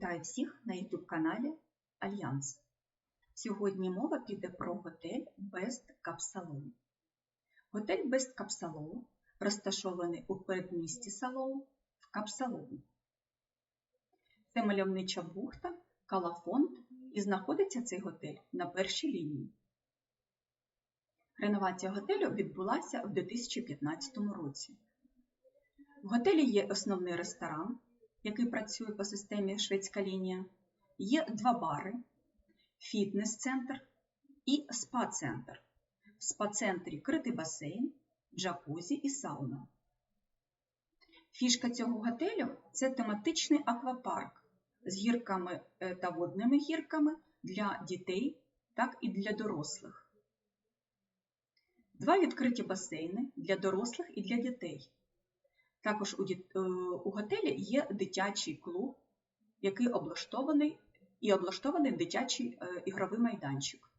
Вітаю всіх на YouTube каналі Альянс. Сьогодні мова піде про готель Best Капсалоу. Готель Best Капсалоу розташований у передмісті Салоу в Капсалоу. Це мальовнича бухта Калафонд і знаходиться цей готель на першій лінії. Реновація готелю відбулася у 2015 році. В готелі є основний ресторан, який працює по системі шведська лінія, є два бари, фітнес-центр і спа-центр. В спа-центрі критий басейн, джакузі і сауна. Фішка цього готелю це тематичний аквапарк з гірками е, та водними гірками для дітей, так і для дорослих. Два відкриті басейни для дорослих і для дітей. Також. Е, у готелі є дитячий клуб, який облаштований і облаштований дитячий е, ігровий майданчик.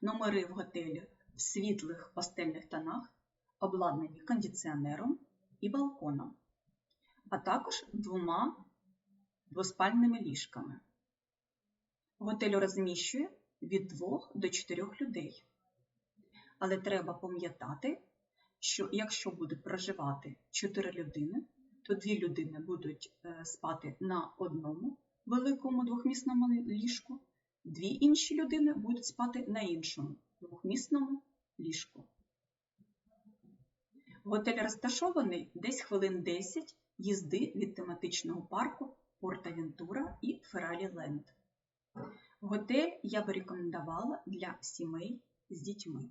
Номери в готелі в світлих пастельних тонах обладнані кондиціонером і балконом, а також двома двоспальними ліжками. Готель розміщує від 2 до 4 людей. Але треба пам'ятати, що якщо будуть проживати 4 людини, то 2 людини будуть е, спати на одному великому двохмісному ліжку, дві інші людини будуть спати на іншому двохмісному ліжку. Готель розташований десь хвилин 10 їзди від тематичного парку Порта-Вентура і Ферралі Ленд. Готель я б рекомендувала для сімей з дітьми.